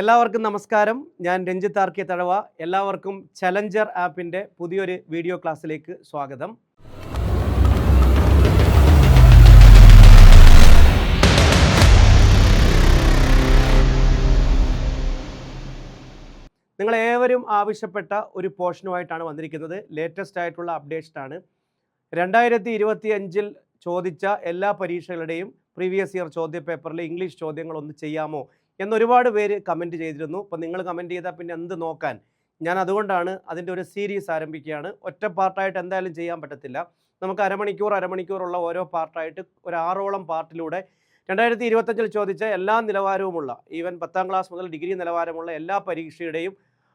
എല്ലാവർക്കും നമസ്കാരം. ഞാൻ രഞ്ജിത്ത് ആർ കെ തഴവ. എല്ലാവർക്കും ചലഞ്ചർ ആപ്പിന്റെ പുതിയൊരു വീഡിയോ ക്ലാസ്സിലേക്ക് സ്വാഗതം. നിങ്ങൾ ഏവരും ആവശ്യപ്പെട്ട ഒരു പോർഷനുമായിട്ടാണ് വന്നിരിക്കുന്നത്. ലേറ്റസ്റ്റ് ആയിട്ടുള്ള അപ്ഡേറ്റ്സ് ആണ് രണ്ടായിരത്തി ഇരുപത്തി അഞ്ചിൽ ചോദിച്ച എല്ലാ പരീക്ഷകളുടെയും പ്രീവിയസ് ഇയർ ചോദ്യ പേപ്പറിലെ ഇംഗ്ലീഷ് ചോദ്യങ്ങളൊന്ന് ചെയ്യാമോ? എന്ന് ഒരുപാട് പേര് കമന്റ് ചെയ്തിരുന്നു. അപ്പോൾ നിങ്ങൾ കമന്റ് ചെയ്താൽ പിന്നെ എന്ത് നോക്കാൻ? ഞാൻ അതുകൊണ്ടാണ് അതിന്റെ ഒരു സീരീസ് ആരംഭിക്കുകയാണ്. ഒറ്റ പാർട്ടായിട്ട് എന്തായാലും ചെയ്യാൻ പറ്റത്തില്ല. നമുക്ക് അരമണിക്കൂർ അരമണിക്കൂറുള്ള ഓരോ പാർട്ടായിട്ട് ഒരു ആറോളം പാർട്ടിലൂടെ രണ്ടായിരത്തി ഇരുപത്തഞ്ചിൽ ചോദിച്ച എല്ലാ നിലവാരവുമുള്ള ഈവൻ പത്താം ക്ലാസ് മുതൽ ഡിഗ്രി നിലവാരമുള്ള എല്ലാ പരീക്ഷയുടെയും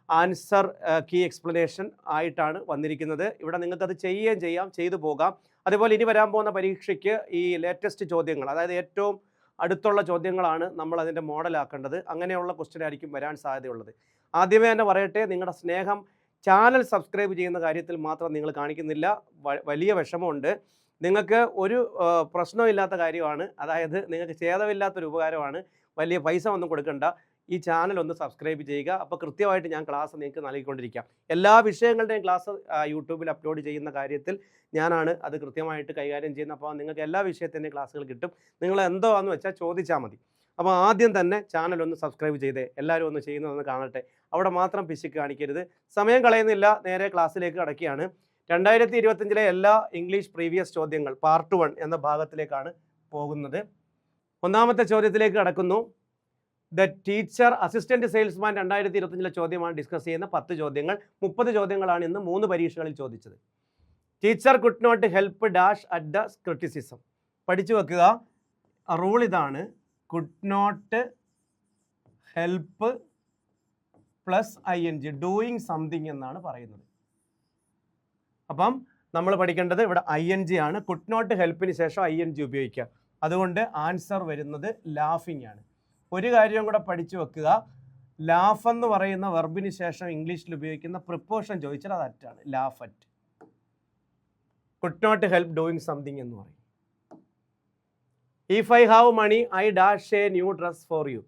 ആൻസർ കീ എക്സ്പ്ലനേഷൻ ആയിട്ടാണ് വന്നിരിക്കുന്നത്. ഇവിടെ നിങ്ങൾക്കത് ചെയ്യുകയും ചെയ്യാം ചെയ്തു പോകാം. അതുപോലെ ഇനി വരാൻ പോകുന്ന പരീക്ഷയ്ക്ക് ഈ ലേറ്റസ്റ്റ് ചോദ്യങ്ങൾ അതായത് ഏറ്റവും അടുത്തുള്ള ചോദ്യങ്ങളാണ് നമ്മൾ അതിന്റെ മോഡലാക്കേണ്ടത്. അങ്ങനെയുള്ള ക്വസ്റ്റ്യൻ ആയിരിക്കും വരാൻ സാധ്യതയുള്ളത്. ആദ്യമേ തന്നെ പറയട്ടെ നിങ്ങളുടെ സ്നേഹം ചാനൽ സബ്സ്ക്രൈബ് ചെയ്യുന്ന കാര്യത്തിൽ മാത്രം നിങ്ങൾ കാണിക്കുന്നില്ല. വലിയ വിഷമമുണ്ട്. നിങ്ങൾക്ക് ഒരു പ്രശ്നമില്ലാത്ത കാര്യമാണ്. അതായത് നിങ്ങൾക്ക് ഛേദമില്ലാത്തൊരു ഉപകാരമാണ്. വലിയ പൈസ ഒന്നും കൊടുക്കണ്ട. ഈ ചാനൽ ഒന്ന് സബ്സ്ക്രൈബ് ചെയ്യുക. അപ്പോൾ കൃത്യമായിട്ട് ഞാൻ ക്ലാസ് നിങ്ങൾക്ക് നൽകിക്കൊണ്ടിരിക്കാം. എല്ലാ വിഷയങ്ങളുടെയും ക്ലാസ് യൂട്യൂബിൽ അപ്ലോഡ് ചെയ്യുന്ന കാര്യത്തിൽ ഞാനാണ് അത് കൃത്യമായിട്ട് കൈകാര്യം ചെയ്യുന്നത്. അപ്പോൾ നിങ്ങൾക്ക് എല്ലാ വിഷയത്തിന്റെയും ക്ലാസ്സുകൾ കിട്ടും. നിങ്ങൾ എന്തോ എന്ന് വെച്ചാൽ ചോദിച്ചാൽ മതി. അപ്പോൾ ആദ്യം തന്നെ ചാനൽ ഒന്ന് സബ്സ്ക്രൈബ് ചെയ്തേ. എല്ലാവരും ഒന്ന് ചെയ്യുന്നതെന്ന് കാണട്ടെ. അവിടെ മാത്രം പിശുക്ക് കാണിക്കരുത്. സമയം കളയുന്നില്ല. നേരെ ക്ലാസ്സിലേക്ക് കടക്കുകയാണ്. രണ്ടായിരത്തി ഇരുപത്തഞ്ചിലെ എല്ലാ ഇംഗ്ലീഷ് പ്രീവിയസ് ചോദ്യങ്ങൾ പാർട്ട് വൺ എന്ന ഭാഗത്തിലേക്കാണ് പോകുന്നത്. ഒന്നാമത്തെ ചോദ്യത്തിലേക്ക് കടക്കുന്നു. ദ ടീച്ചർ അസിസ്റ്റന്റ് സെയിൽസ്മാൻ രണ്ടായിരത്തി ഇരുപത്തഞ്ചിലെ ചോദ്യമാണ് ഡിസ്കസ് ചെയ്യുന്ന പത്ത് ചോദ്യങ്ങൾ. മുപ്പത് ചോദ്യങ്ങളാണ് ഇന്ന് മൂന്ന് പരീക്ഷകളിൽ ചോദിച്ചത്. Teacher could not help dash at the criticism പഠിച്ചു വെക്കുക. റൂൾ ഇതാണ്. Could not help plus I N G doing something എന്നാണ് പറയുന്നത്. അപ്പം നമ്മൾ പഠിക്കേണ്ടത് ഇവിടെ ഐ എൻ ജി ആണ് കുഡ് നോട്ട് ഹെൽപ്പിന് ശേഷം ഐ എൻ ജി ഉപയോഗിക്കുക. അതുകൊണ്ട് ആൻസർ വരുന്നത് ലാഫിംഗ് ആണ്. ഒരു കാര്യം കൂടെ പഠിച്ചു വെക്കുക. ലാഫ് എന്ന് പറയുന്ന വെർബിന് ശേഷം ഇംഗ്ലീഷിൽ ഉപയോഗിക്കുന്ന പ്രിപ്പോഷൻ ചോദിച്ചാൽ അത് അറ്റാണ് laugh at could not help doing something എന്ന് പറയും. If I have money I dash a new dress for you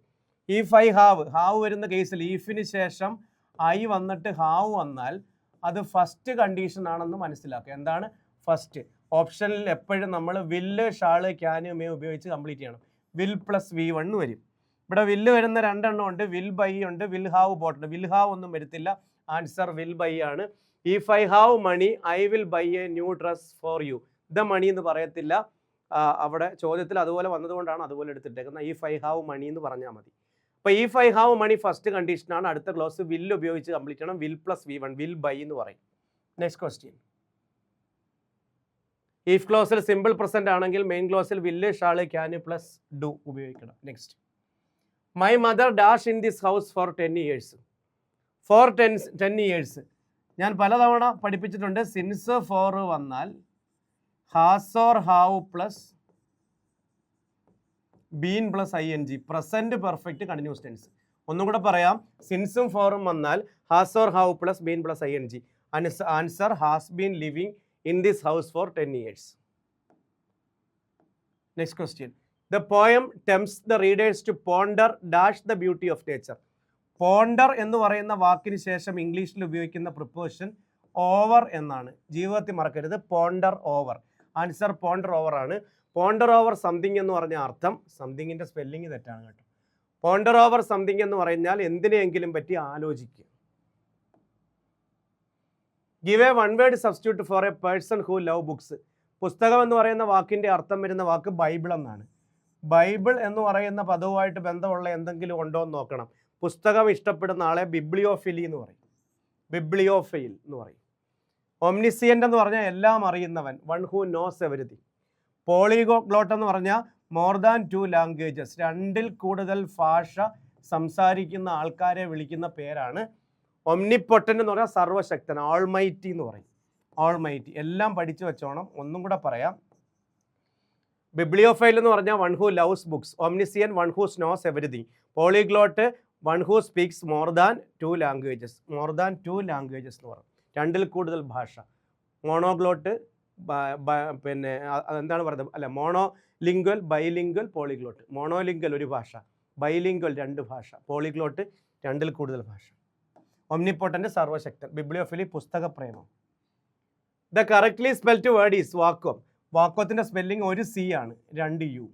if I have have വരുന്ന കേസിൽ ഈഫിന് ശേഷം ഐ വന്നിട്ട് ഹാവ് വന്നാൽ അത് ഫസ്റ്റ് കണ്ടീഷൻ ആണെന്ന് മനസ്സിലാക്കുക. എന്താണ്? ഫസ്റ്റ് ഓപ്ഷനിൽ എപ്പോഴും നമ്മൾ വില്ല് ഷാൾ ക്യാന് മേ ഉപയോഗിച്ച് കംപ്ലീറ്റ് ചെയ്യണം. വിൽ പ്ലസ് വി വൺ വരും. ഇവിടെ വില്ല് വരുന്ന രണ്ടെണ്ണം ഉണ്ട്. വിൽ ബൈ ഉണ്ട്. വിൽ ഹാവ് ബോട്ടുണ്ട് വിൽ ഹാവ് ഒന്നും വരുത്തില്ല. ആൻസർ വിൽ ബൈ ആണ്. If I have money I will buy a new dress for you the money എന്ന് പറയത്തില്ല. അവിടെ ചോദ്യത്തിൽ അതുപോലെ വന്നതുകൊണ്ടാണ് അതുപോലെ എടുത്തിട്ടേക്കുന്നത്. ഇഫ് ഐ ഹാവ് മണി എന്ന് പറഞ്ഞാൽ മതി. അപ്പോൾ if I have money first കണ്ടീഷനാണ് അടുത്ത ക്ലോസ് വിൽ ഉപയോഗിച്ച് കംപ്ലീറ്റ് ചെയ്യണം. Will plus V one will buy എന്ന് പറയും. നെക്സ്റ്റ് ക്വസ്റ്റ്യൻ ഇഫ് ക്ലോസിൽ സിമ്പിൾ പ്രസന്റ് ആണെങ്കിൽ main ക്ലോസിൽ will shall can plus do ഉപയോഗിക്കണം. Next my mother dash in this house for ten years for ten ten years ഞാൻ പലതവണ പഠിപ്പിച്ചിട്ടുണ്ട് since for വന്നാൽ has or have plus been plus I N G present perfect continuous tense ഒന്നും കൂടെ പറയാം സിൻസും ഫോറും വന്നാൽ has or have plus been plus I N G answer has been living in this house for ten years next question the poem tempts the readers to ponder dash the beauty of nature ponder എന്ന് പറയുന്ന വാക്കിന് ശേഷം ഇംഗ്ലീഷിൽ ഉപയോഗിക്കുന്ന preposition over എന്നാണ്. ജീവിതത്തിൽ മറക്കരുത്. Ponder over answer ponder over ആണ്. പോണ്ടർ ഓവർ സംതിങ് എന്ന് പറഞ്ഞ അർത്ഥം സംതിങ്ങിന്റെ സ്പെല്ലിംഗ് തെറ്റാണ് കേട്ടോ. പോണ്ടർ ഓവർ സംതിങ് എന്ന് പറഞ്ഞാൽ എന്തിനെയെങ്കിലും പറ്റി ആലോചിക്കുക. Give a one word substitute for a person who love books പുസ്തകം എന്ന് പറയുന്ന വാക്കിന്റെ അർത്ഥം വരുന്ന വാക്ക് ബൈബിൾ എന്നാണ്. ബൈബിൾ എന്ന് പറയുന്ന പദവുമായിട്ട് ബന്ധമുള്ള എന്തെങ്കിലും ഉണ്ടോ എന്ന് നോക്കണം. പുസ്തകം ഇഷ്ടപ്പെടുന്ന ആളെ ബിബ്ലിയോഫിലി എന്ന് പറയും. ബിബ്ലിയോഫെയിൽ എന്ന് പറയും. ഒംനിസിയന്റ് എന്ന് പറഞ്ഞാൽ എല്ലാം അറിയുന്നവൻ. One who knows everything. Polyglot എന്ന് പറഞ്ഞാൽ മോർ ദാൻ ടു ലാംഗ്വേജസ്. രണ്ടിൽ കൂടുതൽ ഭാഷ സംസാരിക്കുന്ന ആൾക്കാരെ വിളിക്കുന്ന പേരാണ്. ഒംനിപ്പൊട്ടൻ എന്ന് പറഞ്ഞാൽ സർവശക്തൻ ഓൾമൈറ്റി എന്ന് പറയും. ഓൾമൈറ്റി എല്ലാം പഠിച്ചു വെച്ചോണം. ഒന്നും കൂടെ പറയാം. ബിബ്ലിയോഫൈൽ എന്ന് പറഞ്ഞാൽ one who loves books omniscient one who knows everything polyglot one who speaks more than two languages more than two languages എന്ന് പറയും. രണ്ടിൽ കൂടുതൽ ഭാഷ. മോണോഗ്ലോട്ട് പിന്നെ എന്താണ് പറയുന്നത്? അല്ല monolingual bilingual polyglot monolingual ഒരു ഭാഷ. ബൈലിംഗ്വൽ രണ്ട് ഭാഷ. പോളിഗ്ലോട്ട് രണ്ടിൽ കൂടുതൽ ഭാഷ. ഒംനിപ്പോട്ടന്റെ സർവശക്തൻ bibliophily പുസ്തകപ്രേമം. The correctly spelt word is vacuum വാക്വത്തിന്റെ spelling ഒരു സി ആണ് രണ്ട് യു.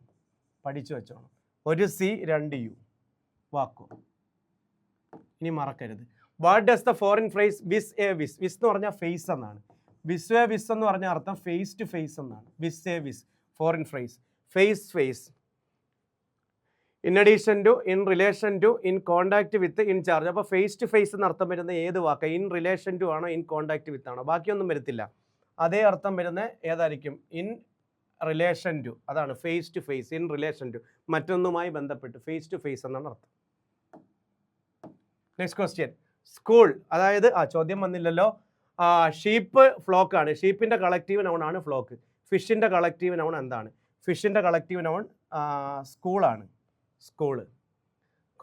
പഠിച്ചു വെച്ചോണം. ഒരു സി രണ്ട് യു. വാക്കോ. ഇനി മറക്കരുത്. What does the foreign phrase vis a vis vis എന്ന് പറഞ്ഞാൽ ഫേസ് എന്നാണ്. വിസ് എ വിസ് എന്ന് പറഞ്ഞ അർത്ഥം ഫേസ് ടു ഫേസ് എന്നാണ്. Vis a vis foreign phrase face face in addition to in relation to in contact with in charge അപ്പോൾ face to face എന്ന് അർത്ഥം വരുന്ന ഏത് വാക്ക്? ഇൻ റിലേഷൻ ടു ആണോ ഇൻ കോണ്ടാക്ട് വിത്ത് ആണോ? ബാക്കിയൊന്നും വരത്തില്ല. അതേ അർത്ഥം വരുന്ന ഏതായിരിക്കും? ഇൻ റിലേഷൻ ടു അതാണ് face to face in relation to മറ്റൊന്നുമായി ബന്ധപ്പെട്ട് ഫേസ് ടു ഫേസ് എന്നാണ് അർത്ഥം. നെക്സ്റ്റ് ക്വസ്റ്റ്യൻ സ്കൂൾ അതായത് ആ ചോദ്യം വന്നില്ലല്ലോ. ഷീപ്പ് ഫ്ലോക്ക് ആണ്. ഷീപ്പിന്റെ കളക്റ്റീവ് നൗൺ ആണ് ഫ്ലോക്ക് ഫിഷിന്റെ കളക്റ്റീവ് നൗൺ എന്താണ്? ഫിഷിന്റെ കളക്റ്റീവ് നൗൺ സ്കൂളാണ് സ്കൂൾ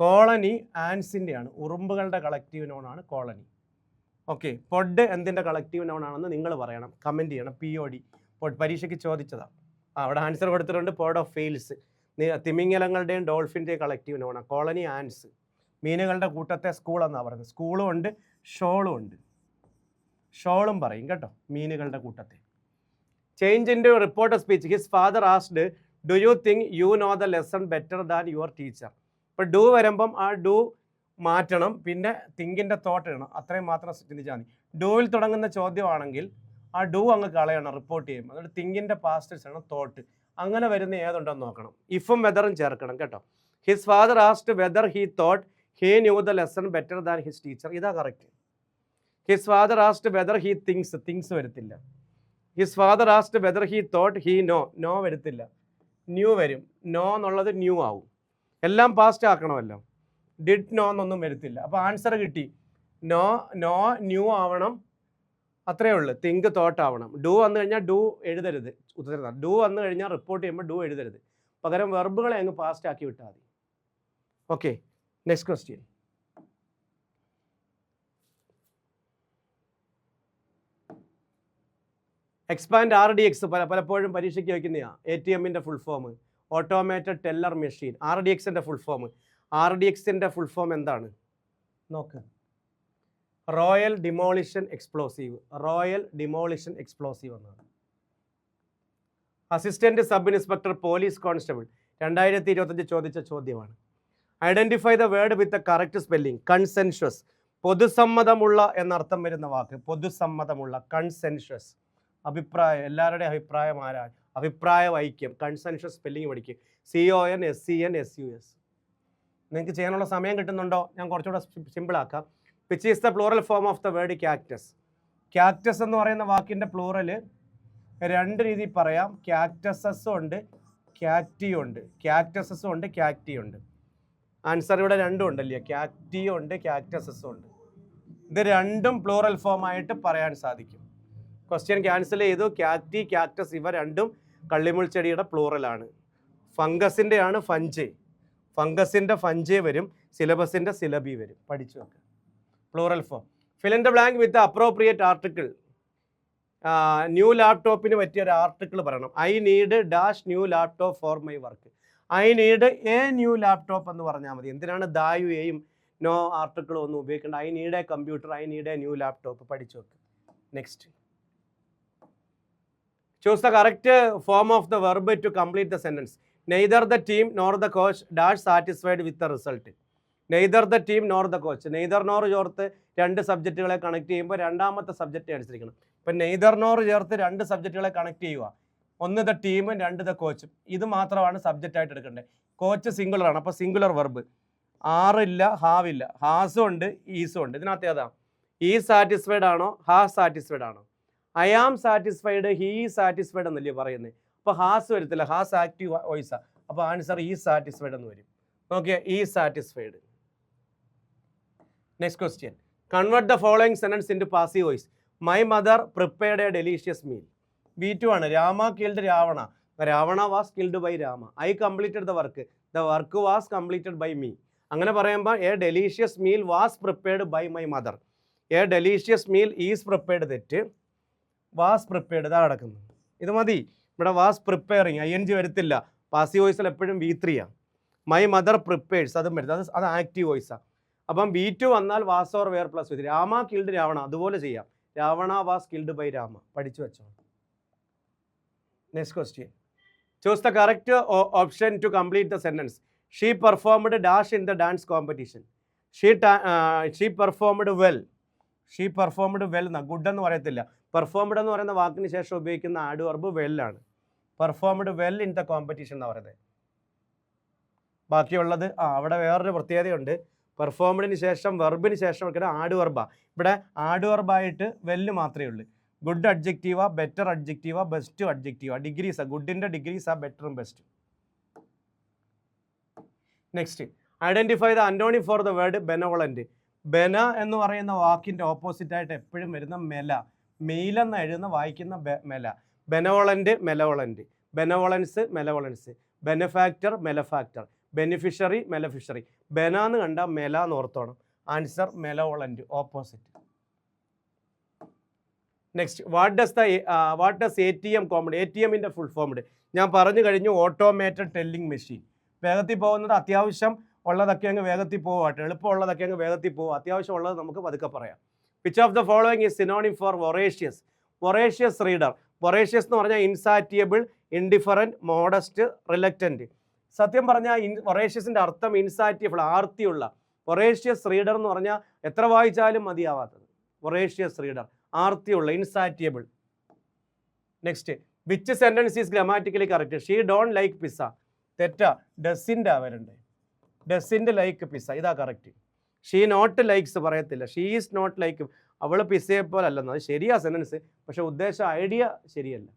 കോളനി ആൻസിന്റെയാണ് ഉറുമ്പുകളുടെ കളക്റ്റീവ് നൗൺ ആണ് കോളനി ഓക്കെ. പൊഡ് എന്തിന്റെ കളക്റ്റീവ് നൗൺ ആണെന്ന് നിങ്ങൾ പറയണം. കമന്റ് ചെയ്യണം. പി ഒ ഡി പൊഡ് പരീക്ഷയ്ക്ക് ചോദിച്ചതാണ് ആ അവിടെ ആൻസർ കൊടുത്തിട്ടുണ്ട്. പോഡ് ഓഫ് ഫെയിൽസ് തിമിംഗലങ്ങളുടെയും ഡോൾഫിന്റെയും കളക്റ്റീവ് നൗണാണ് കോളനി ആൻസ് മീനുകളുടെ കൂട്ടത്തെ സ്കൂൾ എന്നാണ് പറയുന്നത്. സ്കൂളും ഉണ്ട് ഷോളും ഉണ്ട്. ഷോളും പറയും കേട്ടോ മീനുകളുടെ കൂട്ടത്തെ. Change in report speech his father asked do you think you know the lesson better than your teacher ഇപ്പോൾ ഡു വരുമ്പം ആ ഡു മാറ്റണം പിന്നെ തിങ്കിന്റെ തോട്ട് ഇടണം. അത്രയും മാത്രം ചിന്തിച്ചാൽ മതി. ഡൂവിൽ തുടങ്ങുന്ന ചോദ്യമാണെങ്കിൽ ആ ഡൂ അങ്ങ് കളയണം റിപ്പോർട്ട് ചെയ്യുമ്പോൾ അതുകൊണ്ട് തിങ്കിന്റെ പാസ്റ്റേഴ്സ് ആണ് തോട്ട് അങ്ങനെ വരുന്ന ഏതുണ്ടെന്ന് നോക്കണം. ഇഫും വെതറും ചേർക്കണം കേട്ടോ. His father asked whether he thought he knew the lesson better than his teacher ഇതാ correct his father asked whether he thinks thinks വരത്തില്ല. His father asked whether he thought he know know വരത്തില്ല. Knew വരും. Know എന്നുള്ളത് knew ആവും. എല്ലാം past ആക്കണമല്ലോ. Did no എന്നൊന്നും വരത്തില്ല. അപ്പോൾ ആൻസർ കിട്ടി. നോ നോ ന്യൂ ആവണം. അത്രേ ഉള്ളൂ. തിങ്ക് തോട്ട് ആവണം. ഡു വന്നു കഴിഞ്ഞാൽ ഡു എഴുതരുത്. ഉത്തരം ഡു വന്നു കഴിഞ്ഞാൽ റിപ്പോർട്ട് ചെയ്യുമ്പോൾ ഡു എഴുതരുത്. പകരം വെർബുകളെ അങ്ങ് പാസ്റ്റ് ആക്കി വിട്ടാൽ മതി. Okay next question expand R D X പല പലപ്പോഴും പരീക്ഷയ്ക്ക് വയ്ക്കുന്നതാണ് എ ടി എമ്മിന്റെ full form automated teller machine R D എക്സിന്റെ ഫുൾ ഫോം ആർ ഡി എക്സിന്റെ ഫുൾ ഫോം എന്താണ്? നോക്ക്. Royal demolition explosive royal demolition explosive എന്നാണ്. Assistant sub inspector police constable രണ്ടായിരത്തി ഇരുപത്തഞ്ച് ചോദിച്ച ചോദ്യമാണ്. Identify the word with the correct spelling consensus പൊതുസമ്മതമുള്ള എന്നർത്ഥം വരുന്ന വാക്ക്. പൊതുസമ്മതമുള്ള. കൺസെൻഷ്യസ് അഭിപ്രായം. എല്ലാവരുടെയും അഭിപ്രായം ആരാ? അഭിപ്രായ ഐക്യം കൺസെൻഷ്യസ് സ്പെല്ലിംഗ് പഠിക്കും. C O N S C N S U S നിങ്ങൾക്ക് ചെയ്യാനുള്ള സമയം കിട്ടുന്നുണ്ടോ? ഞാൻ കുറച്ചുകൂടെ സിമ്പിളാക്കാം which is the plural form of the word cactus cactus എന്ന് പറയുന്ന വാക്കിന്റെ പ്ലൂറൽ രണ്ട് രീതിയിൽ പറയാം. ക്യാക്ടസസും ഉണ്ട് ക്യാക്റ്റിയും ഉണ്ട്. ക്യാക്ടസസും ഉണ്ട് ക്യാക്റ്റിയും ഉണ്ട്. ആൻസർ ഇവിടെ രണ്ടും ഉണ്ടല്ലേ? ക്യാക്റ്റിയും ഉണ്ട് ക്യാക്ടസസും ഉണ്ട്. ഇത് രണ്ടും പ്ലൂറൽ ഫോം ആയിട്ട് പറയാൻ സാധിക്കും. ക്വസ്റ്റ്യൻ ക്യാൻസൽ ചെയ്തു. ക്യാക്റ്റി ക്യാക്ടസ് ഇവ രണ്ടും കള്ളിമുൾ ചെടിയുടെ പ്ലൂറലാണ് ഫംഗസിന്റെ ആണ് ഫഞ്ച് ഫംഗസിന്റെ ഫഞ്ചേ വരും സിലബസിന്റെ സിലബി വരും. പഠിച്ചു വെക്കുക plural form fill in the blank with appropriate article new ലാപ്ടോപ്പിന് പറ്റിയ ഒരു ആർട്ടിക്കിൾ പറയണം. I need dash new laptop for my work I need a new laptop എന്ന് പറഞ്ഞാൽ മതി. എന്തിനാണ് ദായു എയും നോ ആർട്ടിക്കിളും ഒന്നും ഉപയോഗിക്കേണ്ട I need a computer I need a new laptop പഠിച്ചു നോക്ക്. Next choose the correct form of the verb to complete the sentence neither the team nor the coach dash satisfied with the result neither the team nor the coach neither nor ചേർത്ത് രണ്ട് സബ്ജക്റ്റുകളെ connect ചെയ്യുമ്പോൾ രണ്ടാമത്തെ subject അനുസരിക്കണം. ഇപ്പം neither nor ചേർത്ത് രണ്ട് സബ്ജക്റ്റുകളെ connect ചെയ്യുക. ഒന്ന് ദ ടീമും രണ്ട് ദ കോച്ചും ഇത് മാത്രമാണ് സബ്ജക്റ്റ് ആയിട്ട് എടുക്കേണ്ടത്. കോച്ച് സിംഗുലർ ആണ്. അപ്പോൾ സിംഗുലർ വെർബ് ആറില്ല ഹാവില്ല ഹാസും ഉണ്ട് ഈസും ഉണ്ട്. ഇതിനകത്ത് ഏതാ? ഈ സാറ്റിസ്ഫൈഡ് ആണോ? ഹാ സാറ്റിസ്ഫൈഡ് ആണോ? I am satisfied he satisfied എന്നല്ലേ പറയുന്നത് അപ്പോൾ ഹാസ് വരത്തില്ല. ഹാസ് ആക്റ്റീവ് വോയിസാ. അപ്പോൾ ആൻസർ ഈ സാറ്റിസ്ഫൈഡ് എന്ന് വരും. Okay is satisfied next question convert the following sentence into passive voice my mother prepared a delicious meal B two ആണ്. Rama killed Ravana. Ravana was killed by Rama. I completed the work the work was completed by me അങ്ങനെ പറയുമ്പോൾ a delicious meal was prepared by my mother a delicious meal is prepared തെറ്റ്. Was prepared ഇതാ കിടക്കുന്നത് ഇത് മതി. ഇവിടെ was preparing I N G വരത്തില്ല passive വോയിസിൽ എപ്പോഴും വി ത്രീയാണ് മൈ മദർ പ്രിപ്പേഴ്സ് അതും വരുന്നത് അത് അത് ആക്റ്റീവ് വോയിസാണ് അപ്പം വി ടു വന്നാൽ was or were plus with Rama killed Ravana. അതുപോലെ ചെയ്യാം. Ravana was killed by Rama. പഠിച്ചു വെച്ചോ. Next question choose the correct option to complete the sentence she performed dash in the dance competition she she performed well she performed well എന്നാണ് good എന്ന് പറയത്തില്ല. Performed എന്ന് പറയുന്ന വാക്കിന് ശേഷം ഉപയോഗിക്കുന്ന adverb വെല്ലാണ് performed well in the competition എന്ന് പറയുന്നത്? ബാക്കിയുള്ളത് ആ അവിടെ വേറൊരു പ്രത്യേകതയുണ്ട്. പെർഫോംഡിന് ശേഷം വെർബിന് ശേഷം വെക്കുന്ന ആഡ് വെർബാ ഇവിടെ ആഡ് വെർബായിട്ട് വെല്ല് മാത്രമേ ഉള്ളൂ. ഗുഡ് അഡ്ജക്റ്റീവ ബെറ്റർ അഡ്ജക്റ്റീവ ബെസ്റ്റ് അഡ്ജക്റ്റീവ ഡിഗ്രീസാ ഗുഡിന്റെ ഡിഗ്രീസാ ബെറ്ററും ബെസ്റ്റും next identify the antonym for the word benevolent ബെന എന്ന് പറയുന്ന വാക്കിന്റെ ഓപ്പോസിറ്റായിട്ട് എപ്പോഴും വരുന്ന മെല. മെയിലെന്ന് എഴുതുന്ന വായിക്കുന്ന മെല. ബെനവളന്റ് മെലവോളന്റ് ബെനവളൻസ് മെലവളൻസ്. ബെനഫാക്ടർ മെലഫാക്ടർ. ബെനിഫിഷ്യറി മെലഫിഷ്യറി. ബെന എന്ന് കണ്ട മെല എന്ന് ഓർത്തോണം. Answer malevolent opposite. Next what does the what does A T M കോമഡ് A T എമ്മിന്റെ ഫുൾ ഫോംഡ് ഞാൻ പറഞ്ഞു കഴിഞ്ഞു ഓട്ടോമേറ്റഡ് ടെല്ലിംഗ് മെഷീൻ. വേഗത്തിൽ പോകുന്നത് അത്യാവശ്യം ഉള്ളതൊക്കെ അങ്ങ് വേഗത്തിൽ പോവാട്ടെ എളുപ്പമുള്ളതൊക്കെ അങ്ങ് വേഗത്തിൽ പോകും അത്യാവശ്യം ഉള്ളത് നമുക്ക് പതുക്കെ പറയാം. Which of the following is synonym for voracious voracious reader voracious എന്ന് പറഞ്ഞാൽ ഇൻസാറ്റിയബിൾ ഇൻഡിഫറന്റ് മോഡസ്റ്റ് റിലക്റ്റന്റ് സത്യം പറഞ്ഞാൽ ഇൻ വൊറേഷ്യസിന്റെ അർത്ഥം ഇൻസാറ്റിയബിൾ ആർത്തിയുള്ള. വൊറേഷ്യസ് റീഡർ എന്ന് പറഞ്ഞാൽ എത്ര വായിച്ചാലും മതിയാവാത്തത്. Voracious reader ആർത്തിയുള്ള insatiable next which sentence is grammatically correct she don't like pizza തെറ്റാ. ഡസിന്റെ വരണ്ടേ. ഡസിന്റെ ലൈക്ക് പിസ്സ ഇതാ കറക്റ്റ് ഷീ നോട്ട് ലൈക്സ് പറയത്തില്ല. ഷീ ഈസ് നോട്ട് ലൈക്ക് അവൾ പിസയെ പോലെ അല്ലെന്ന് അത് ശരിയാ സെന്റൻസ് പക്ഷേ ഉദ്ദേശം ഐഡിയ ശരിയല്ല.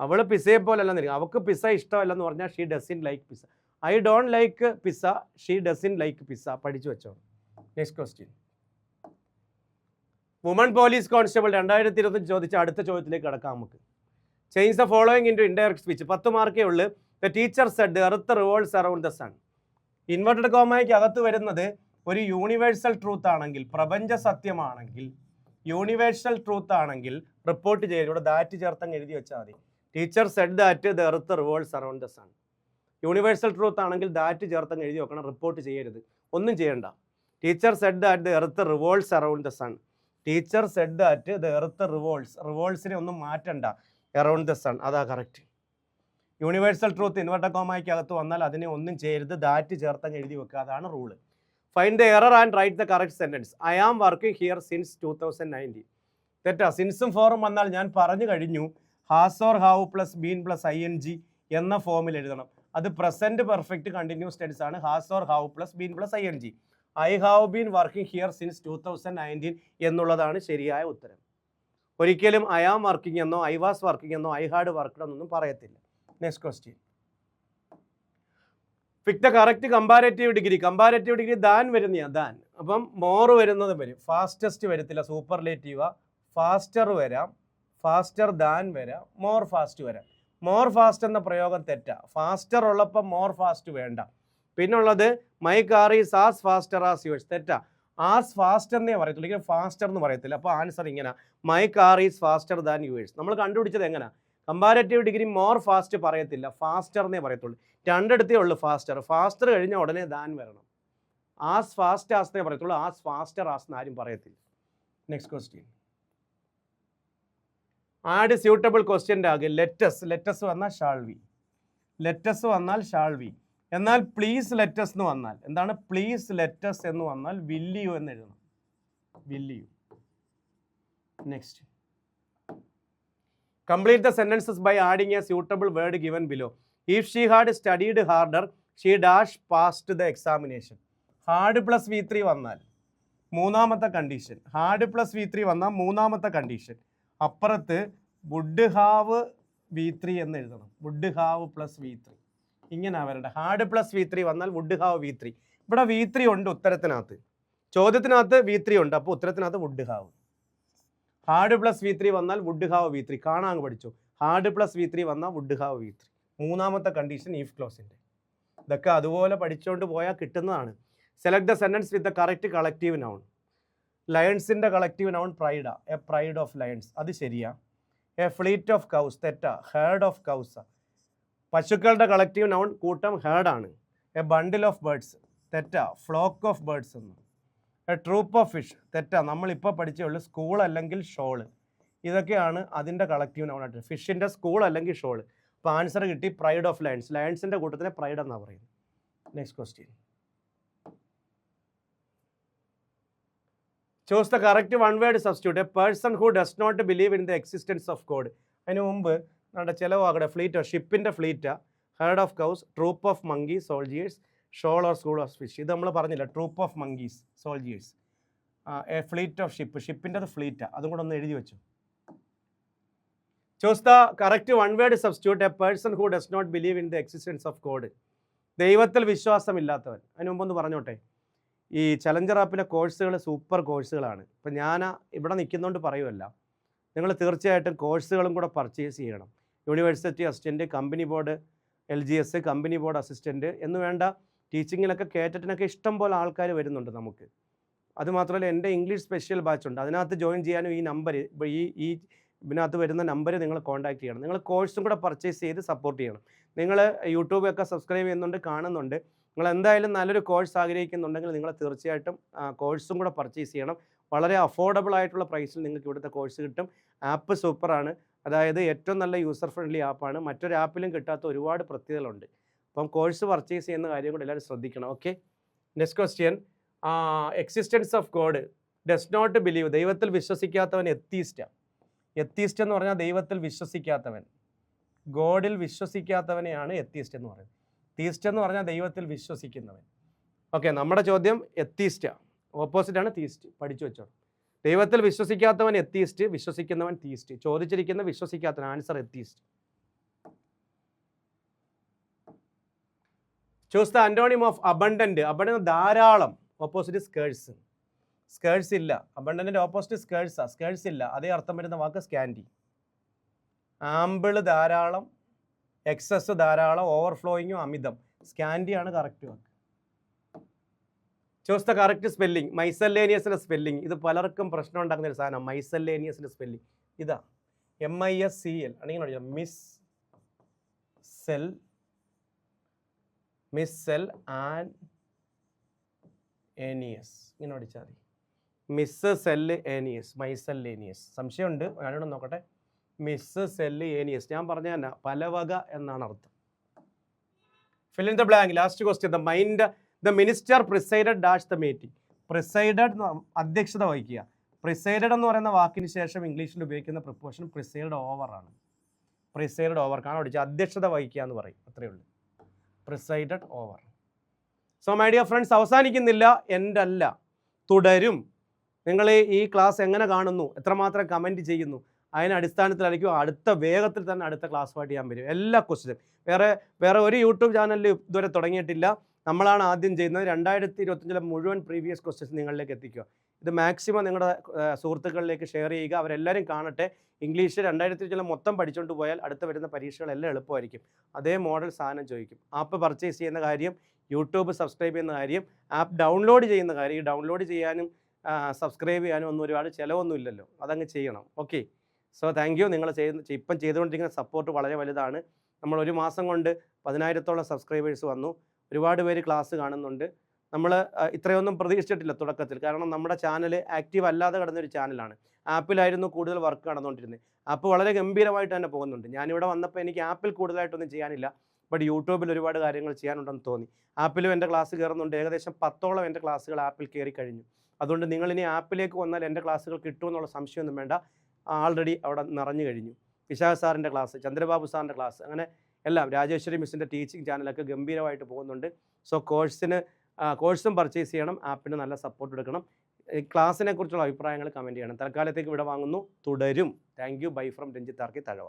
അവൾ പിസയെ പോലെ അല്ലെന്നിരിക്കും അവൾക്ക് പിസ ഇഷ്ടമല്ലെന്ന് പറഞ്ഞാൽ she doesn't like pizza. I don't like pizza she doesn't like pizza. പഠിച്ചു വെച്ചോ. Next question woman police constable രണ്ടായിരത്തി ഇരുപത്തി ചോദിച്ച അടുത്ത ചോദ്യത്തിലേക്ക് കടക്കാം നമുക്ക്. Change the following into indirect speech പത്ത് മാർക്കേ ഉള്ളൂ. The teacher said earth revolves around the sun inverted കോമയ്ക്ക് അകത്ത് വരുന്നത് ഒരു യൂണിവേഴ്സൽ ട്രൂത്ത് ആണെങ്കിൽ പ്രപഞ്ച സത്യമാണെങ്കിൽ യൂണിവേഴ്സൽ ട്രൂത്ത് ആണെങ്കിൽ റിപ്പോർട്ട് ചെയ്യരുത് ഇവിടെ ദാറ്റ് ചേർത്തങ്ങ് എഴുതി വെച്ചാൽ മതി. Teacher said that the earth revolves around the sun universal truth ആണെങ്കിൽ ദാറ്റ് ചേർത്തങ്ങ് എഴുതി വെക്കണം. റിപ്പോർട്ട് ചെയ്യരുത്. ഒന്നും ചെയ്യണ്ട. Teacher said that the earth revolves around the sun teacher said that the earth revolves റിവോൾസിനെ ഒന്നും മാറ്റണ്ട. അറൗണ്ട് ദ സൺ അതാ കറക്റ്റ് യൂണിവേഴ്സൽ ട്രൂത്ത് ഇൻവെർട്ടർ കോമായ്ക്ക് അകത്ത് വന്നാൽ അതിനെ ഒന്നും ചെയ്യരുത്. ദാറ്റ് ചേർത്തങ്ങ് എഴുതി വെക്കുക. അതാണ് rule find the error and write the correct sentence I am working here since two thousand nineteen തെറ്റാ. സിൻസും ഫോറും വന്നാൽ ഞാൻ പറഞ്ഞു കഴിഞ്ഞു. Has or have plus been plus I N G എന്ന ഫോമിൽ എഴുതണം. അത് പ്രസന്റ് പെർഫെക്റ്റ് കണ്ടിന്യൂസ് ടെൻസ് ആണ്. Has or have plus been plus I N G I have been working here since two thousand nineteen എന്നുള്ളതാണ് ശരിയായ ഉത്തരം. ഒരിക്കലും I am working എന്നോ ഐ വാസ് വർക്കിംഗ് എന്നോ ഐ ഹാഡ് വർക്ക് എന്നൊന്നും പറയത്തില്ല. Next question pick the correct comparative degree comparative degree than വരുന്നയാ than അപ്പം more വരുന്നത് വരും. ഫാസ്റ്റസ്റ്റ് വരത്തില്ല സൂപ്പർലേറ്റീവ ഫാസ്റ്റർ വരാം ഫാസ്റ്റർ ദാൻ വരാം മോർ ഫാസ്റ്റ് വരാം. മോർ ഫാസ്റ്റ് എന്ന പ്രയോഗം തെറ്റാ. ഫാസ്റ്റർ ഉള്ളപ്പോൾ മോർ ഫാസ്റ്റ് വേണ്ട. പിന്നുള്ളത് my car is as faster as yours തെറ്റാ. ആസ് ഫാസ്റ്റർ എന്നേ പറയത്തുള്ളൂ. ഫാസ്റ്റർ എന്ന് പറയത്തില്ല. അപ്പോൾ ആൻസർ ഇങ്ങനെ. My car is faster than yours നമ്മൾ കണ്ടുപിടിച്ചത് എങ്ങനെ? കമ്പാരറ്റീവ് ഡിഗ്രി മോർ ഫാസ്റ്റ് പറയത്തില്ല. ഫാസ്റ്റർ എന്നേ പറയത്തുള്ളൂ. രണ്ടിടത്തേ ഉള്ളൂ ഫാസ്റ്റർ ഫാസ്റ്റർ കഴിഞ്ഞ ഉടനെ ദാൻ വരണം. ആസ് ഫാസ്റ്റ് ആസ് എന്നേ പറയത്തുള്ളൂ. ആസ് ഫാസ്റ്റർ ആസ് എന്ന് ആരും പറയത്തില്ല. നെക്സ്റ്റ് ക്വസ്റ്റ്യൻ ആഡ് സ്യൂട്ടബിൾ ക്വസ്റ്റ്യന്റെ ആകെ. ലെറ്റസ് ലെറ്റസ് വന്നാൽ ഷാൾവി ലെറ്റസ് വന്നാൽ ഷാൾവി എന്നാൽ പ്ലീസ് ലെറ്റസ് എന്ന് വന്നാൽ. എന്താണ്? പ്ലീസ് ലെറ്റസ് എന്ന് വന്നാൽ വില്ലിയു എന്ന് എഴുതണം. വില്ലിയു next complete the sentences by adding a suitable word given below if she had studied harder she dash passed the examination had plus V three വന്നാൽ മൂന്നാമത്തെ condition had plus V three വന്നാൽ മൂന്നാമത്തെ condition അപ്പുറത്ത് would have V three എന്ന് എഴുതണം. Would have plus V three ഇങ്ങനെ അവരുടെ had plus V three വന്നാൽ വുഡ് ഹാവ് വി ത്രീ ഇവിടെ വി ത്രീ ഉണ്ട് ഉത്തരത്തിനകത്ത്. ചോദ്യത്തിനകത്ത് വി ത്രീ ഉണ്ട്. അപ്പോൾ ഉത്തരത്തിനകത്ത് would have had plus V three വന്നാൽ വുഡ് ഹാവ് വി ത്രീ. കാണാൻ പഠിച്ചു. ഹാർഡ് പ്ലസ് വി ത്രീ വന്നാൽ വുഡ് ഹാവ് വി ത്രീ. മൂന്നാമത്തെ കണ്ടീഷൻ ഈഫ് ക്ലോസിന്റെ ഇതൊക്കെ അതുപോലെ പഠിച്ചുകൊണ്ട് പോയാൽ കിട്ടുന്നതാണ്. Select the sentence with the correct collective noun ലയൺസിന്റെ collective noun പ്രൈഡാ എ പ്രൈഡ് ഓഫ് ലയൺസ് അത് ശരിയാ. എ ഫ്ലീറ്റ് ഓഫ് കൗസ് തെറ്റാ. ഹേർഡ് ഓഫ് കൗസ പശുക്കളുടെ കളക്റ്റീവ് നൗൺ കൂട്ടം ഹേർഡാണ് എ ബണ്ടിൽ ഓഫ് ബേർഡ്സ് തെറ്റാ. ഫ്ലോക്ക് ഓഫ് ബേർഡ്സ് എന്ന്. ട്രൂപ്പ് ഓഫ് ഫിഷ് തെറ്റാ. നമ്മളിപ്പോൾ പഠിച്ചേ ഉള്ളൂ സ്കൂൾ അല്ലെങ്കിൽ ഷോൾ ഇതൊക്കെയാണ് അതിന്റെ കളക്റ്റീവ് നൗണായിട്ട് ഫിഷിന്റെ സ്കൂൾ അല്ലെങ്കിൽ ഷോൾ അപ്പോൾ ആൻസർ കിട്ടി പ്രൈഡ് ഓഫ് ലയൺസ് ലയൺസിന്റെ കൂട്ടത്തിലെ പ്രൈഡ് എന്നാണ് പറയുന്നത്? Next question choose the correct one word substitute a person who does not believe in the existence of God അതിന് മുമ്പ് നമ്മുടെ ചിലവാകട്ടെ ഫ്ലീറ്റോ ഷിപ്പിന്റെ ഫ്ലീറ്റാ herd of cows troop of monkey soldiers shoal or school of fish ഇത് നമ്മൾ പറഞ്ഞില്ല troop of monkeys soldiers a fleet of ship ഷിപ്പിന്റെ ഫ്ലീറ്റാണ് അതും കൂടെ ഒന്ന് എഴുതി വെച്ചു. Choose the correct one word substitute a person who does not believe in the existence of God ദൈവത്തിൽ വിശ്വാസമില്ലാത്തവൻ. അതിന് മുമ്പൊന്ന് പറഞ്ഞോട്ടെ. ഈ ചലഞ്ചർ ആപ്പിലെ കോഴ്സുകൾ സൂപ്പർ കോഴ്സുകളാണ് ഇപ്പം ഞാൻ ഇവിടെ നിൽക്കുന്നതുകൊണ്ട് പറയുമല്ല നിങ്ങൾ തീർച്ചയായിട്ടും കോഴ്സുകളും കൂടെ പർച്ചേസ് ചെയ്യണം. University assistant company board L G S company board assistant എന്ന് വേണ്ട ടീച്ചിങ്ങിലൊക്കെ കേറ്ററ്റിനൊക്കെ ഇഷ്ടം പോലെ ആൾക്കാർ വരുന്നുണ്ട് നമുക്ക്. അതുമാത്രമല്ല എന്റെ ഇംഗ്ലീഷ് സ്പെഷ്യൽ ബാച്ച് ഉണ്ട്. അതിനകത്ത് ജോയിൻ ചെയ്യാനും ഈ നമ്പർ ഈ ഈ ഇതിനകത്ത് വരുന്ന നമ്പർ നിങ്ങൾ കോൺടാക്ട് ചെയ്യണം. നിങ്ങൾ കോഴ്സും കൂടെ പർച്ചേസ് ചെയ്ത് സപ്പോർട്ട് ചെയ്യണം. നിങ്ങൾ യൂട്യൂബൊക്കെ സബ്സ്ക്രൈബ് ചെയ്യുന്നുണ്ട് കാണുന്നുണ്ട്. നിങ്ങൾ എന്തായാലും നല്ലൊരു കോഴ്സ് ആഗ്രഹിക്കുന്നുണ്ടെങ്കിൽ നിങ്ങൾ തീർച്ചയായിട്ടും കോഴ്സും കൂടെ പർച്ചേസ് ചെയ്യണം. വളരെ അഫോർഡബിൾ ആയിട്ടുള്ള പ്രൈസിൽ നിങ്ങൾക്ക് ഇവിടുത്തെ കോഴ്സ് കിട്ടും. ആപ്പ് സൂപ്പറാണ്. അതായത് ഏറ്റവും നല്ല യൂസർ ഫ്രണ്ട്ലി ആപ്പാണ് മറ്റൊരു ആപ്പിലും കിട്ടാത്ത ഒരുപാട് പ്രത്യേകതകളുണ്ട്. അപ്പം കോഴ്സ് പർച്ചേസ് ചെയ്യുന്ന കാര്യം കൂടെ എല്ലാവരും ശ്രദ്ധിക്കണം okay next question existence of God does not believe ദൈവത്തിൽ വിശ്വസിക്കാത്തവൻ എത്തീസ്റ്റ എത്തീസ്റ്റ് എന്ന് പറഞ്ഞാൽ ദൈവത്തിൽ വിശ്വസിക്കാത്തവൻ. ഗോഡിൽ വിശ്വസിക്കാത്തവനെയാണ് എത്തീസ്റ്റ് എന്ന് പറയുന്നത്. തീസ്റ്റ് എന്ന് പറഞ്ഞാൽ ദൈവത്തിൽ വിശ്വസിക്കുന്നവൻ. ഓക്കെ നമ്മുടെ ചോദ്യം എത്തീസ്റ്റാണ് ഓപ്പോസിറ്റാണ് തീസ്റ്റ് പഠിച്ചു വെച്ചോ. ദൈവത്തിൽ വിശ്വസിക്കാത്തവൻ എത്തീസ്റ്റ് വിശ്വസിക്കുന്നവൻ തീസ്റ്റ് ചോദിച്ചിരിക്കുന്ന വിശ്വസിക്കാത്തവൻ answer atheist choose the antonym of abundant abundant ധാരാളം ഓപ്പോസിറ്റ് സ്കേഴ്സ് സ്കേഴ്സ് ഇല്ല. അബണ്ടന്റിന്റെ ഓപ്പോസിറ്റ് സ്കേഴ്സാ സ്കേഴ്സ് ഇല്ല. അതേ അർത്ഥം വരുന്ന വാക്ക് സ്കാൻഡി ആമ്പിൾ ധാരാളം എക്സസ് ധാരാളം ഓവർഫ്ലോയിങ്ങും അമിതം. സ്കാൻഡിയാണ് കറക്റ്റ് വാക്ക്. ചൂസ് ദ കറക്റ്റ് സ്പെല്ലിംഗ് മൈസല്ലേനിയസിന്റെ സ്പെല്ലിംഗ് ഇത് പലർക്കും പ്രശ്നം ഉണ്ടാക്കുന്ന ഒരു സാധനം. മൈസല്ലേനിയസിന്റെ സ്പെല്ലിംഗ് ഇതാ. M I S C L അല്ലെങ്കിൽ mis cell mis cell and ഏനിയസ്. ഇങ്ങനെ പഠിച്ചാൽ മതി. Miss cell ഏനിയസ്. മൈസല്ലേനിയസ് സംശയമുണ്ട്. ഞാനിവിടെ നോക്കട്ടെ. Miss cell ഏനിയസ്. ഞാൻ പറഞ്ഞ തന്നെ പലവക എന്നാണ് അർത്ഥം. Fill in the blank last question the mind the minister presided dash the meeting presided അധ്യക്ഷത വഹിക്കുക. പ്രിസൈഡഡ് എന്ന് പറയുന്ന വാക്കിന് ശേഷം ഇംഗ്ലീഷിൽ ഉപയോഗിക്കുന്ന പ്രിപ്പോഷൻ പ്രിസൈഡ് ഓവർ ആണ്. പ്രിസൈഡ് ഓവർ കാണാൻ പഠിച്ച? അധ്യക്ഷത വഹിക്കുക എന്ന് പറയും. അത്രയേ ഉള്ളൂ. Presided over so my dear friends അവസാനിക്കുന്നില്ല എന്റെ അല്ല തുടരും. നിങ്ങൾ ഈ ക്ലാസ് എങ്ങനെ കാണുന്നു? എത്രമാത്രം കമന്റ് ചെയ്യുന്നു? അതിന് അടിസ്ഥാനത്തിലായിരിക്കും അടുത്ത വേഗത്തിൽ തന്നെ അടുത്ത ക്ലാസ്സുമായിട്ട് ഞാൻ വരും. എല്ലാ ക്വസ്റ്റ്യനും വേറെ വേറെ ഒരു യൂട്യൂബ് ചാനലിലും ഇതുവരെ തുടങ്ങിയിട്ടില്ല. നമ്മളാണ് ആദ്യം ചെയ്യുന്നത്. രണ്ടായിരത്തി ഇരുപത്തഞ്ചിലെ മുഴുവൻ പ്രീവിയസ് ക്വസ്റ്റ്യൻസ് നിങ്ങളിലേക്ക് എത്തിക്കുക. ഇത് മാക്സിമം നിങ്ങളുടെ സുഹൃത്തുക്കളിലേക്ക് ഷെയർ ചെയ്യുക. അവരെല്ലാവരും കാണട്ടെ. ഇംഗ്ലീഷ് രണ്ടായിരത്തി ചില മൊത്തം പഠിച്ചുകൊണ്ട് പോയാൽ അടുത്ത് വരുന്ന പരീക്ഷകളെല്ലാം എളുപ്പമായിരിക്കും. അതേ മോഡൽ സാധനം ചോദിക്കും. ആപ്പ് പർച്ചേസ് ചെയ്യുന്ന കാര്യം യൂട്യൂബ് സബ്സ്ക്രൈബ് ചെയ്യുന്ന കാര്യം ആപ്പ് ഡൗൺലോഡ് ചെയ്യുന്ന കാര്യം. ഈ ഡൗൺലോഡ് ചെയ്യാനും സബ്സ്ക്രൈബ് ചെയ്യാനും ഒന്നും ഒരുപാട് ചിലവൊന്നും ഇല്ലല്ലോ. അതങ്ങ് ചെയ്യണം. ഓക്കെ സോ താങ്ക് യു നിങ്ങൾ ചെയ്യുന്ന ഇപ്പം ചെയ്തുകൊണ്ടിരിക്കുന്ന സപ്പോർട്ട് വളരെ വലുതാണ്. നമ്മൾ ഒരു മാസം കൊണ്ട് പതിനായിരത്തോളം സബ്സ്ക്രൈബേഴ്സ് വന്നു. ഒരുപാട് പേര് ക്ലാസ് കാണുന്നുണ്ട്. നമ്മൾ ഇത്രയൊന്നും പ്രതീക്ഷിച്ചിട്ടില്ല തുടക്കത്തിൽ. കാരണം നമ്മുടെ ചാനൽ ആക്റ്റീവ് അല്ലാതെ കിടന്നൊരു ചാനലാണ്. ആപ്പിലായിരുന്നു കൂടുതൽ വർക്ക് നടന്നുകൊണ്ടിരുന്നത് ആപ്പ് വളരെ ഗംഭീരമായിട്ട് തന്നെ പോകുന്നുണ്ട്. ഞാനിവിടെ വന്നപ്പോൾ എനിക്ക് ആപ്പിൽ കൂടുതലായിട്ടൊന്നും ചെയ്യാനില്ല. ബട്ട് യൂട്യൂബിൽ ഒരുപാട് കാര്യങ്ങൾ ചെയ്യാനുണ്ടെന്ന് തോന്നി. ആപ്പിലും എന്റെ ക്ലാസ് കയറുന്നുണ്ട്. ഏകദേശം പത്തോളം എന്റെ ക്ലാസ്സുകൾ ആപ്പിൽ കയറി കഴിഞ്ഞു. അതുകൊണ്ട് നിങ്ങൾ ഇനി ആപ്പിലേക്ക് വന്നാൽ എന്റെ ക്ലാസ്സുകൾ കിട്ടുമെന്നുള്ള സംശയമൊന്നും വേണ്ട. ആൾറെഡി അവിടെ നിറഞ്ഞു കഴിഞ്ഞു. വിശാഖ സാറിന്റെ ക്ലാസ് ചന്ദ്രബാബു സാറിന്റെ ക്ലാസ് അങ്ങനെ എല്ലാം. രാജേശ്വരി മിസ്സിന്റെ ടീച്ചിങ് ചാനലൊക്കെ ഗംഭീരമായിട്ട് പോകുന്നുണ്ട്. സോ കോഴ്സിന് കോഴ്സും പർച്ചേസ് ചെയ്യണം ആപ്പിന് നല്ല സപ്പോർട്ട് എടുക്കണം. ക്ലാസ്സിനെ കുറിച്ചുള്ള അഭിപ്രായങ്ങൾ കമന്റ് ചെയ്യണം. തൽക്കാലത്തേക്ക് ഇവിടെ വാങ്ങുന്നു. തുടരും. Thank you bye from Ranjith ആർക്കി Thazhava.